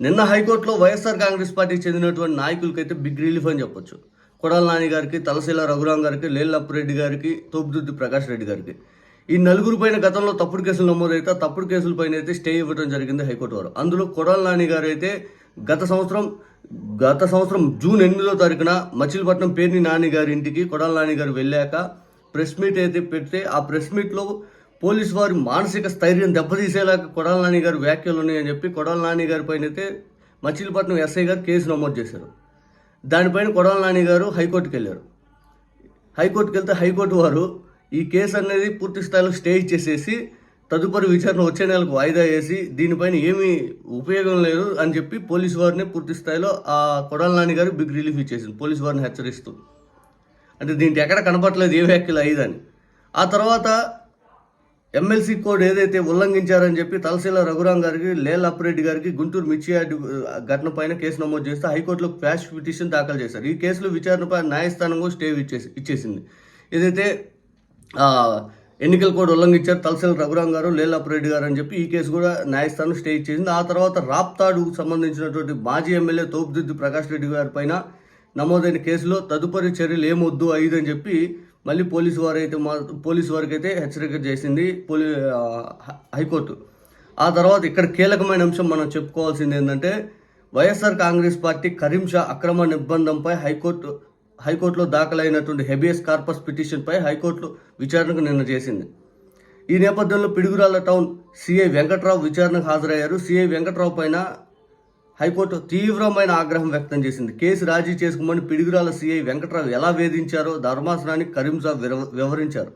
నిన్న హైకోర్టులో వైఎస్ఆర్ కాంగ్రెస్ పార్టీకి చెందినటువంటి నాయకులకైతే బిగ్ రిలీఫ్ అని చెప్పొచ్చు. కొడాల నాని గారికి తలశీల రఘురాం గారికి లేల్లప్పిరెడ్డి గారికి తోపుదుద్ది ప్రకాష్ రెడ్డి గారికి. ఈ నలుగురు పైన గతంలో తప్పుడు కేసులు నమోదైతే తప్పుడు కేసుల పైన అయితే స్టే ఇవ్వడం జరిగింది హైకోర్టు వారు. అందులో కొడాల నాని గారు అయితే గత సంవత్సరం గత సంవత్సరం జూన్ ఎనిమిదో తారీఖున మచిలీపట్నం పేర్ని నాని గారి ఇంటికి కొడాల నాని గారు వెళ్ళాక ప్రెస్ మీట్ అయితే పెడితే ఆ ప్రెస్ మీట్లో పోలీసు వారి మానసిక స్థైర్యం దెబ్బతీసేలాగా కొడాల నాని గారు వ్యాఖ్యలు ఉన్నాయని చెప్పి కొడాల నాని గారి పైన అయితే మచిలీపట్నం ఎస్ఐ గారు కేసు నమోదు చేశారు. దానిపైన కొడాల నాని గారు హైకోర్టుకి వెళ్ళారు. హైకోర్టుకి వెళ్తే హైకోర్టు వారు ఈ కేసు అనేది పూర్తి స్థాయిలో స్టే ఇచ్చేసేసి తదుపరి విచారణ వచ్చే నెలకు వాయిదా వేసి దీనిపైన ఏమీ ఉపయోగం లేదు అని చెప్పి పోలీసు వారిని పూర్తి స్థాయిలో ఆ కొడాల నాని గారు బిగ్ రిలీఫ్ ఇచ్చేసింది పోలీసు వారిని హెచ్చరిస్తూ. అంటే దీంట్లో ఎక్కడ కనపట్లేదు ఏ వ్యాఖ్యలు అయ్యిదని. ఆ తర్వాత ఎమ్మెల్సీ కోడ్ ఏదైతే ఉల్లంఘించారని చెప్పి తలసీల రఘురాం గారికి లేల్ అప్పిరెడ్డి గారికి గుంటూరు మిర్చియార్డు ఘటన పైన కేసు నమోదు చేస్తే హైకోర్టులో క్వాష్ పిటిషన్ దాఖలు చేశారు. ఈ కేసులో విచారణపై న్యాయస్థానం కూడా స్టే ఇచ్చేసి ఇచ్చేసింది. ఏదైతే ఎన్నికల కోడ్ ఉల్లంఘించారు తలసీల రఘురాం గారు లేల్ అప్పిరెడ్డి గారు అని చెప్పి ఈ కేసు కూడా న్యాయస్థానం స్టే ఇచ్చేసింది. ఆ తర్వాత రాప్తాడుకు సంబంధించినటువంటి మాజీ ఎమ్మెల్యే తోపుదిద్దు ప్రకాష్ రెడ్డి గారి పైన నమోదైన కేసులో తదుపరి చర్యలు ఏమొద్దు ఐదు అని చెప్పి మళ్ళీ పోలీసు వారు అయితే మా పోలీసు వారికి అయితే హెచ్చరిక చేసింది పోలీ హై- హైకోర్టు. ఆ తర్వాత ఇక్కడ కీలకమైన అంశం మనం చెప్పుకోవాల్సింది ఏంటంటే YSR Congress party Karim Shah అక్రమ నిర్బంధంపై హైకోర్టు హైకోర్టులో దాఖలైనటువంటి హెబియస్ కార్పస్ పిటిషన్పై హైకోర్టు విచారణకు నిన్న చేసింది. ఈ నేపథ్యంలో పిడుగురాళ్ళ టౌన్ సిఐ వెంకట్రావు విచారణకు హాజరయ్యారు. సిఐ వెంకట్రావు పైన హైకోర్టు తీవ్రమైన ఆగ్రహం వ్యక్తం చేసింది. కేసు రాజీ చేసుకోమని పిడుగురాల సీఐ వెంకట్రావు ఎలా వేధించారో ధర్మాసనానికి కరీంసాబ్ వివరించారు.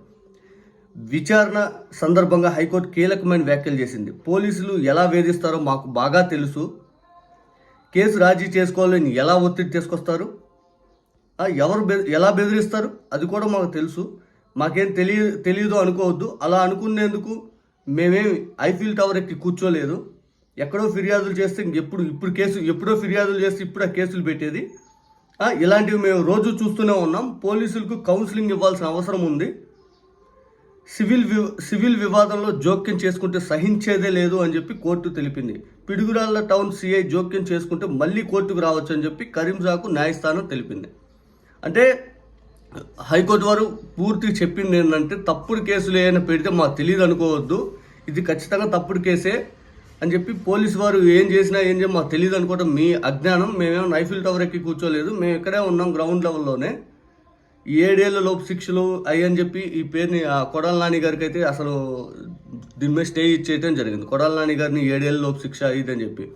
విచారణ సందర్భంగా హైకోర్టు కీలకమైన వ్యాఖ్యలు చేసింది. పోలీసులు ఎలా వేధిస్తారో మాకు బాగా తెలుసు. కేసు రాజీ చేసుకోవాలని ఎలా ఒత్తిడి తీసుకొస్తారు? ఎవరు బె ఎలా బెదిరిస్తారు? అది కూడా మాకు తెలుసు. మాకేం తెలియ తెలియదు అనుకోవద్దు. అలా అనుకునేందుకు మేమేమి ఐఫిల్ టవర్ ఎక్కి కూర్చోలేదు. ఎక్కడో ఫిర్యాదులు చేస్తే ఎప్పుడు ఇప్పుడు కేసు ఎప్పుడో ఫిర్యాదులు చేస్తే ఇప్పుడు ఆ కేసులు పెట్టేది. ఇలాంటివి మేము రోజు చూస్తూనే ఉన్నాం. పోలీసులకు కౌన్సిలింగ్ ఇవ్వాల్సిన అవసరం ఉంది. సివిల్ వి సివిల్ వివాదంలో జోక్యం చేసుకుంటే సహించేదే లేదు అని చెప్పి కోర్టు తెలిపింది. పిడుగురాళ్ళ టౌన్ సిఐ జోక్యం చేసుకుంటే మళ్ళీ కోర్టుకు రావచ్చు అని చెప్పి కరీంజాకు న్యాయస్థానం తెలిపింది. అంటే హైకోర్టు వారు పూర్తి చెప్పింది ఏంటంటే తప్పుడు కేసులు ఏమైనా పెడితే మాకు తెలియదు అనుకోవద్దు ఇది ఖచ్చితంగా తప్పుడు కేసే. అని చెప్పి పోలీస్ వారు ఏం చేసినా ఏం చేయ మాకు తెలియదు అనుకోవడం మీ అజ్ఞానం. మేమేమో నైఫిల్ టవర్ ఎక్కి కూర్చోలేదు. మేము ఇక్కడే ఉన్నాం గ్రౌండ్ లెవెల్లోనే. ఏడేళ్ళ ఏడేళ్ళ లోపు శిక్షలు అయ్యని చెప్పి ఈ పేరుని ఆ కొడాల నాని గారికి అయితే అసలు దీని మీద స్టే ఇచ్చేయటం జరిగింది. కొడాల నాని గారిని ఏడేళ్ళ లోపు శిక్ష అయ్యిందని చెప్పి.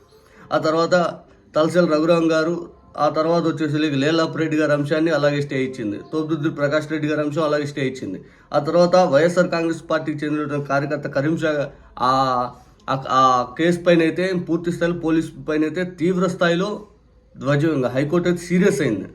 ఆ తర్వాత తలసల్ రఘురామ్ గారు ఆ తర్వాత వచ్చేసి లేలాపరెడ్డి గారి అంశాన్ని అలాగే స్టే ఇచ్చింది. తోపుదుద్దు ప్రకాష్ రెడ్డి గారి అంశం అలాగే స్టే ఇచ్చింది. ఆ తర్వాత వైఎస్ఆర్ కాంగ్రెస్ పార్టీకి చెందిన కార్యకర్త కరీంషా ఆ- ఆ కేసు పైన అయితే పూర్తి స్థాయిలో పోలీస్ పైన అయితే తీవ్ర స్థాయిలో ధ్వజం హైకోర్టు అయితే సీరియస్ అయింది.